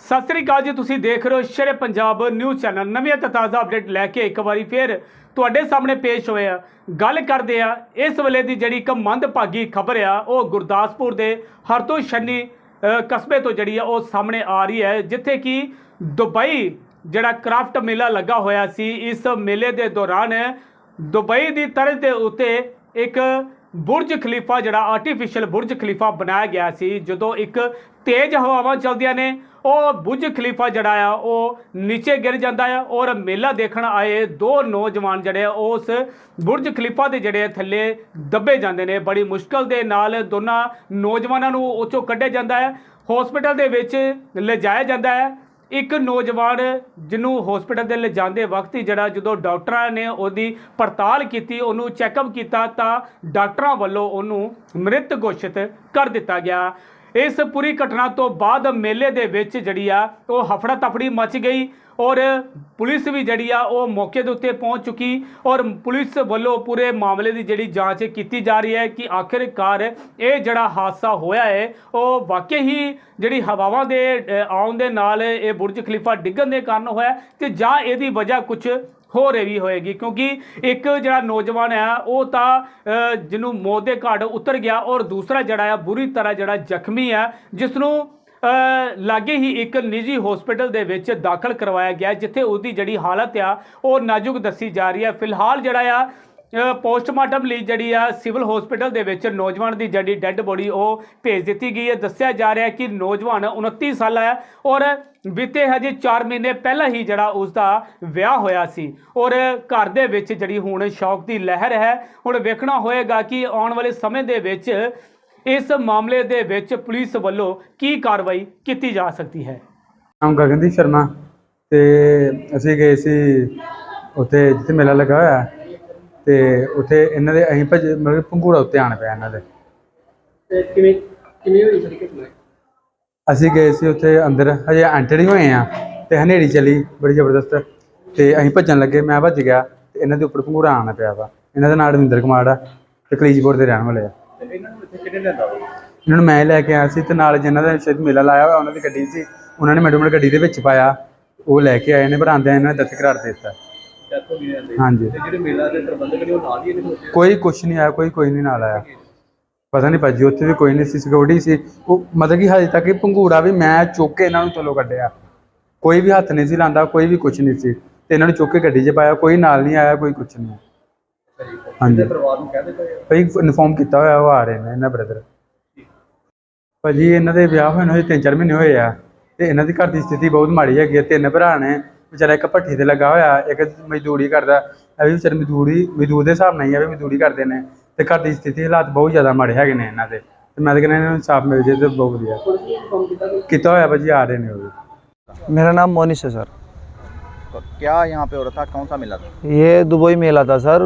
ਸਤਿ ਸ੍ਰੀ ਅਕਾਲ ਜੀ, ਤੁਸੀਂ ਦੇਖ ਰਹੇ ਹੋ ਸ਼ੇਰੇ ਪੰਜਾਬ ਨਿਊਜ਼ ਚੈਨਲ। ਨਵੀਂ ਅਤੇ ਤਾਜ਼ਾ ਅਪਡੇਟ ਲੈ ਕੇ ਇੱਕ ਵਾਰੀ ਫੇਰ ਤੁਹਾਡੇ ਸਾਹਮਣੇ ਪੇਸ਼ ਹੋਏ ਆ। ਗੱਲ ਕਰਦੇ ਆ, ਇਸ ਵੇਲੇ ਦੀ ਜਿਹੜੀ ਇੱਕ ਮੰਦਭਾਗੀ ਖਬਰ ਆ, ਉਹ ਗੁਰਦਾਸਪੁਰ ਦੇ ਹਰਤੋ ਸ਼ਨੀ ਕਸਬੇ ਤੋਂ ਜਿਹੜੀ ਆ, ਉਹ ਸਾਹਮਣੇ ਆ ਰਹੀ ਹੈ, ਜਿੱਥੇ ਕਿ ਦੁਬਈ ਜਿਹੜਾ ਕ੍ਰਾਫਟ ਮੇਲਾ ਲੱਗਾ ਹੋਇਆ ਸੀ, ਇਸ ਮੇਲੇ ਦੇ ਦੌਰਾਨ ਦੁਬਈ ਦੀ ਤਰਜ਼ ਦੇ ਉੱਤੇ ਇੱਕ ਬੁਰਜ ਖਲੀਫਾ ਜਿਹੜਾ ਆਰਟੀਫੀਸ਼ੀਅਲ ਬੁਰਜ ਖਲੀਫਾ ਬਣਾਇਆ ਗਿਆ ਸੀ, ਜਦੋਂ ਇੱਕ ਤੇਜ਼ ਹਵਾਵਾਂ ਚੱਲਦੀਆਂ ਨੇ ਉਹ ਬੁਰਜ ਖਲੀਫਾ ਜਿਹੜਾ ਆ, ਉਹ ਨੀਚੇ ਗਿਰ ਜਾਂਦਾ ਆ ਔਰ ਮੇਲਾ ਦੇਖਣ ਆਏ ਦੋ ਨੌਜਵਾਨ ਜਿਹੜੇ ਆ, ਉਸ ਬੁਰਜ ਖਲੀਫਾ ਦੇ ਜਿਹੜੇ ਥੱਲੇ ਦੱਬੇ ਜਾਂਦੇ ਨੇ। ਬੜੀ ਮੁਸ਼ਕਲ ਦੇ ਨਾਲ ਦੋਨਾਂ ਨੌਜਵਾਨਾਂ ਨੂੰ ਉੱਚੋਂ ਕੱਢਿਆ ਜਾਂਦਾ ਹੈ ਹਸਪੀਟਲ ਦੇ ਵਿੱਚ ਲਿਜਾਇਆ ਜਾਂਦਾ ਹੈ ਇੱਕ ਨੌਜਵਾਨ ਜਿਹਨੂੰ ਹਸਪੀਟਲ ਦੇ ਲਿਜਾਂਦੇ ਵਕਤ ਹੀ ਜਿਹੜਾ ਜਦੋਂ ਡਾਕਟਰਾਂ ਨੇ ਉਹਦੀ ਪੜਤਾਲ ਕੀਤੀ, ਉਹਨੂੰ ਚੈੱਕਅਪ ਕੀਤਾ ਤਾਂ ਡਾਕਟਰਾਂ ਵੱਲੋਂ ਉਹਨੂੰ ਮ੍ਰਿਤ ਘੋਸ਼ਿਤ ਕਰ ਦਿੱਤਾ ਗਿਆ। ਇਸ ਪੂਰੀ ਘਟਨਾ ਤੋਂ ਬਾਅਦ ਮੇਲੇ ਦੇ ਵਿੱਚ ਜਿਹੜੀ ਆ, ਉਹ ਹਫੜਾ ਤਫੜੀ ਮਚ ਗਈ। ਔਰ ਪੁਲਿਸ ਵੀ ਜਿਹੜੀ ਆ ਉਹ ਮੌਕੇ ਦੇ ਉੱਤੇ ਪਹੁੰਚ ਚੁੱਕੀ ਔਰ ਪੁਲਿਸ ਵੱਲੋਂ ਪੂਰੇ ਮਾਮਲੇ ਦੀ ਜਿਹੜੀ ਜਾਂਚ ਕੀਤੀ ਜਾ ਰਹੀ ਹੈ ਕਿ ਆਖਿਰਕਾਰ ਇਹ ਜਿਹੜਾ ਹਾਦਸਾ ਹੋਇਆ ਹੈ, ਉਹ ਵਾਕਈ ਹੀ ਜਿਹੜੀ ਹਵਾਵਾਂ ਦੇ ਆਉਣ ਦੇ ਨਾਲ ਇਹ ਬੁਰਜ ਖਲੀਫਾ ਡਿੱਗਣ ਦੇ ਕਾਰਨ ਹੋਇਆ ਤੇ ਜਾਂ ਇਹਦੀ ਵਜ੍ਹਾ ਕੁਝ ਹੋ ਰਹੀ ਵੀ ਹੋਏਗੀ ਕਿਉਂਕਿ ਇੱਕ ਜਿਹੜਾ ਨੌਜਵਾਨ ਆ ਉਹ ਤਾਂ ਜਿਹਨੂੰ ਮੌਤ ਦੇ ਘਾਟ ਉਤਰ ਗਿਆ ਔਰ ਦੂਸਰਾ ਜਿਹੜਾ ਆ ਬੁਰੀ ਤਰ੍ਹਾਂ ਜਿਹੜਾ ਜ਼ਖਮੀ ਆ ਜਿਸ ਨੂੰ ਲਾਗੇ ਹੀ ਇੱਕ ਨਿੱਜੀ ਹਸਪੀਟਲ ਦੇ ਵਿੱਚ ਦਾਖਲ ਕਰਵਾਇਆ ਗਿਆ ਜਿੱਥੇ ਉਹਦੀ ਜਿਹੜੀ ਹਾਲਤ ਆ, ਉਹ ਨਾਜ਼ੁਕ ਦੱਸੀ ਜਾ ਰਹੀ ਹੈ। ਫਿਲਹਾਲ ਜਿਹੜਾ ਆ ਪੋਸਟਮਾਰਟਮ ਲਈ ਜਿਹੜੀ ਆ ਸਿਵਲ ਹਸਪੀਟਲ ਦੇ ਵਿੱਚ ਨੌਜਵਾਨ ਦੀ ਜਿਹੜੀ ਡੈੱਡ ਬੋਡੀ ਉਹ ਭੇਜ ਦਿੱਤੀ ਗਈ ਹੈ। ਦੱਸਿਆ ਜਾ ਰਿਹਾ ਕਿ ਨੌਜਵਾਨ 29 ਸਾਲ ਹੈ ਔਰ ਬੀਤੇ ਹਜੇ 4 ਮਹੀਨੇ ਪਹਿਲਾਂ ਹੀ ਜਿਹੜਾ ਉਸ ਦਾ ਵਿਆਹ ਹੋਇਆ ਸੀ। ਔਰ ਘਰ ਦੇ ਵਿੱਚ ਜਿਹੜੀ ਹੁਣ ਸ਼ੌਕ ਦੀ ਲਹਿਰ ਹੈ, ਹੁਣ ਵੇਖਣਾ ਹੋਏਗਾ ਕਿ ਆਉਣ ਵਾਲੇ ਸਮੇਂ ਦੇ ਵਿੱਚ ਇਸ ਮਾਮਲੇ ਦੇ ਵਿੱਚ ਪੁਲਿਸ ਵੱਲੋਂ ਕੀ ਕਾਰਵਾਈ ਕੀਤੀ ਜਾ ਸਕਦੀ ਹੈ? ਨਾਮ ਗਗਨਦੀਪ ਸ਼ਰਮਾ ਤੇ ਅਸੀਂ ਗਏ ਸੀ ਉੱਥੇ ਜਿੱਥੇ ਮੇਲਾ ਲੱਗਾ ਹੋਇਆ ਤੇ ਉੱਥੇ ਇਹਨਾਂ ਦੇ ਅਸੀਂ ਭੱਜ ਮਤਲਬ ਪੰਘੂੜਾ ਉੱਤੇ ਆਣ ਪਿਆ ਇਹਨਾਂ ਦੇ। ਤੇ ਕਿਵੇਂ ਕਿਵੇਂ ਹੋਈ ਸਾਰੀ ਘਟਨਾ? ਅਸੀਂ ਗਏ ਸੀ ਉੱਥੇ ਅੰਦਰ ਹਜੇ ਐਂਟਰ ਹੀ ਹੋਏ ਆ ਤੇ ਹਨੇਰੀ ਚਲੀ ਬੜੀ ਜ਼ਬਰਦਸਤ ਤੇ ਅਸੀਂ ਭੱਜਣ ਲੱਗੇ ਮੈਂ ਭੱਜ ਗਿਆ ਤੇ ਇਹਨਾਂ ਦੇ ਉੱਪਰ ਪੰਘੂੜਾ ਆਣ ਪਿਆ ਵਾ। ਇਹਨਾਂ ਦਾ ਨਾਮ ਰਵਿੰਦਰ ਕੁਮਾਰ ਆ ਤੇ ਕਲੀਜਪੁਰ ਦੇ ਰਹਿਣ ਵਾਲੇ ਆ। ਤੇ ਇਹਨਾਂ ਨੂੰ ਇੱਥੇ ਕਿਹਨੇ ਲਿਆਂਦਾ ਵਾ ਇਹਨਾਂ ਨੂੰ ਮੈਂ ਲੈ ਕੇ ਆਇਆ ਸੀ ਤੇ ਨਾਲ ਜਿਨ੍ਹਾਂ ਦਾ ਸ਼ਾਇਦ ਮੇਲਾ ਲਾਇਆ ਹੋਇਆ ਉਹਨਾਂ ਦੀ ਗੱਡੀ ਸੀ। ਉਹਨਾਂ ਨੇ ਮੈਡਮ ਗੱਡੀ ਦੇ ਵਿੱਚ ਪਾਇਆ। ਉਹ ਲੈ ਕੇ ਆਏ ਨੇ ਪਰ ਆਂਦਿਆਂ ਇਹਨਾਂ ਨੇ ਦਸਤ ਕਰਾਰ ਦੇ ਦਿੱਤਾ। ਡੈਥ ਹੋ ਗਈ ਜਾਂਦੇ ਹਾਂਜੀ। ਤੇ ਜਿਹੜੇ ਮੇਲਾ ਦੇ ਪ੍ਰਬੰਧਕ ਨੇ ਉਹ ਨਾਲ ਹੀ ਇਹਦੇ ਵਿੱਚ ਕੋਈ ਕੁਛ ਨਹੀਂ ਆਇਆ ਕੋਈ ਕੋਈ ਨਹੀਂ ਨਾਲ ਆਇਆ। ਪਤਾ ਨਹੀਂ ਭਾਜੀ ਉੱਥੇ ਵੀ ਕੋਈ ਨਹੀਂ ਸੀ ਸਿਕਿਉਰਿਟੀ ਸੀ। ਉਹ ਮਤਲਬ ਕਿ ਹਜੇ ਤੱਕ ਇਹ ਪੰਘੂੜਾ ਵੀ ਮੈਂ ਚੁੱਕ ਕੇ ਇਹਨਾਂ ਨੂੰ ਚਲੋ ਕੱਢਿਆ। ਕੋਈ ਵੀ ਹੱਥ ਨਹੀਂ ਸੀ ਲਾਂਦਾ ਕੋਈ ਵੀ ਕੁਛ ਨਹੀਂ ਸੀ। ਤੇ ਇਹਨਾਂ ਨੂੰ ਚੁੱਕ ਕੇ ਗੱਡੀ 'ਚ ਪਾਇਆ ਕੋਈ ਨਾਲ ਨਹੀਂ ਆਇਆ ਕੋਈ ਕੁਛ ਨਹੀਂ। ਹਾਂਜੀ ਤੇ ਪਰਿਵਾਰ ਨੂੰ ਕਹਿ ਦਿੱਤਾ ਗਿਆ ਭਾਈ ਇਨਫੋਰਮ ਕੀਤਾ ਹੋਇਆ ਉਹ ਆ ਰਹੇ ਨੇ ਇਹਨਾਂ ਬ੍ਰਦਰ ਭਾਜੀ ਇਹਨਾਂ ਦੇ ਵਿਆਹ ਹੋਏ ਨੂੰ ਹਜੇ 3-4 ਮਹੀਨੇ ਹੋਏ ਆ ਤੇ ਇਹਨਾਂ ਦੀ ਘਰ ਦੀ ਸਥਿਤੀ ਬਹੁਤ ਮਾੜੀ ਹੈਗੀ ਹੈ ਤਿੰਨ ਭਰਾ ਨੇ ਵਿਚਾਰਾ ਇੱਕ ਭੱਠੀ ਤੇ ਲੱਗਾ ਹੋਇਆ ਇੱਕ ਮਜ਼ਦੂਰੀ ਕਰਦਾ ਇਹ ਵੀ ਵਿਚਾਰੇ ਮਜ਼ਦੂਰੀ ਮਜ਼ਦੂਰ ਦੇ ਹਿਸਾਬ ਨਾਲ ਹੀ ਆ ਵੀ ਮਜ਼ਦੂਰੀ ਕਰਦੇ ਨੇ ਤੇ ਘਰ ਦੀ ਸਥਿਤੀ ਹਾਲਾਤ ਬਹੁਤ ਜ਼ਿਆਦਾ ਮਾੜੇ ਹੈਗੇ ਨੇ ਇਹਨਾਂ ਦੇ ਤੇ ਮੈਂ ਤਾਂ ਕਹਿੰਦਾ ਇਹਨਾਂ ਨੂੰ ਇਨਸਾਫ ਮਿਲ ਜੇ ਤੇ ਬਹੁਤ ਵਧੀਆ ਪੁਲਿਸ ਨੇ ਇਨਫੋਰਮ ਕੀਤਾ ਕਿ ਕੀਤਾ ਹੋਇਆ ਭਾਜੀ ਆ ਰਹੇ ਨੇ ਉਹ ਵੀ मेरा नाम मोनिश है सर तो क्या यहाँ पे हो रहा था कौन सा मेला था ये दुबई मेला था सर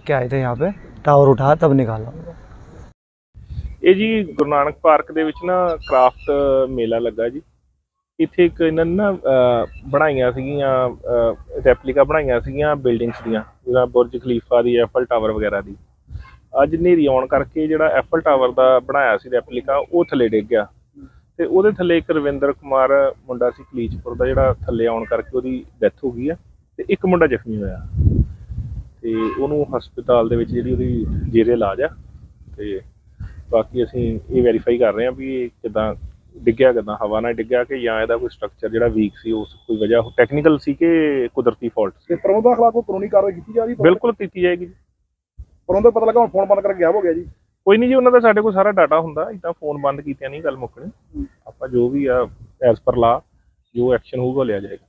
क्या आए थे यहाँ पे टावर उठाया तब निकाला ਇਹ ਜੀ ਗੁਰੂ ਨਾਨਕ ਪਾਰਕ ਦੇ ਵਿੱਚ ਨਾ ਕ੍ਰਾਫਟ ਮੇਲਾ ਲੱਗਾ ਜੀ ਇੱਥੇ ਇੱਕ ਇਹਨਾਂ ਨੇ ਨਾ ਅਹ, ਬਣਾਈਆਂ ਸੀਗੀਆਂ ਰੈਪਲੀਕਾ ਬਣਾਈਆਂ ਸੀਗੀਆਂ ਬਿਲਡਿੰਗਸ ਦੀਆਂ ਜਿਹੜਾ ਬੁਰਜ ਖਲੀਫਾ ਦੀ ਐਫਲ ਟਾਵਰ ਵਗੈਰਾ ਦੀ ਅੱਜ ਹਨੇਰੀ ਆਉਣ ਕਰਕੇ ਜਿਹੜਾ ਐਫਲ ਟਾਵਰ ਦਾ ਬਣਾਇਆ ਸੀ ਰੈਪਲੀਕਾ ਉਹ ਥੱਲੇ ਡਿੱਗ ਗਿਆ ਤੇ ਉਹਦੇ ਥੱਲੇ ਇੱਕ ਰਵਿੰਦਰ ਕੁਮਾਰ ਮੁੰਡਾ ਸੀ ਕਲੀਚਪੁਰ ਦਾ ਜਿਹੜਾ ਥੱਲੇ ਆਉਣ ਕਰਕੇ ਉਹਦੀ ਡੈਥ ਹੋ ਗਈ ਆ ਤੇ ਇੱਕ ਮੁੰਡਾ ਜ਼ਖਮੀ ਹੋਇਆ ਤੇ ਉਹਨੂੰ ਹਸਪਤਾਲ ਦੇ ਵਿੱਚ ਜਿਹੜੀ ਉਹਦੀ ਜੇਰੇ ਇਲਾਜ ਆ ਤੇ ਬਾਕੀ ਅਸੀਂ ਇਹ ਵੈਰੀਫਾਈ ਕਰ ਰਹੇ ਹਾਂ ਵੀ ਇਹ ਕਿਦਾਂ ਡਿੱਗਿਆ ਕਿੱਦਾਂ ਹਵਾ ਨਾਲ ਡਿੱਗਿਆ ਕਿ ਜਾਂ ਇਹਦਾ ਕੋਈ ਸਟਰਕਚਰ ਜਿਹੜਾ ਵੀਕ ਸੀ ਉਸ ਕੋਈ ਵਜ੍ਹਾ ਟੈਕਨੀਕਲ ਸੀ ਕਿ ਕੁਦਰਤੀ ਫਾਲਟ ਸੀ? ਤੇ ਪ੍ਰਬੰਧਕ ਖਿਲਾਫ ਕੋਈ ਕਾਨੂੰਨੀ ਕਾਰਵਾਈ ਕੀਤੀ ਜਾ ਰਹੀ ਬਿਲਕੁਲ ਕੀਤੀ ਜਾਏਗੀ ਜੀ। ਪ੍ਰਬੰਧਕ ਪਤਾ ਲੱਗਾ ਹੁਣ ਫੋਨ ਬੰਦ ਕਰਕੇ ਗਿਆ ਹੋ ਗਿਆ ਜੀ। ਕੋਈ ਨਹੀਂ ਜੀ ਉਹਨਾਂ ਦਾ ਸਾਡੇ ਕੋਲ ਸਾਰਾ ਡਾਟਾ ਹੁੰਦਾ ਇਦਾਂ ਫੋਨ ਬੰਦ ਕੀਤਿਆਂ ਨਹੀਂ ਗੱਲ ਮੁੱਕਣੀ। ਆਪਾਂ ਜੋ ਵੀ ਆ ਐਸ ਪਰ ਲਾ ਜੋ ਐਕਸ਼ਨ ਹੋਊਗਾ ਲਿਆ ਜਾਏਗਾ।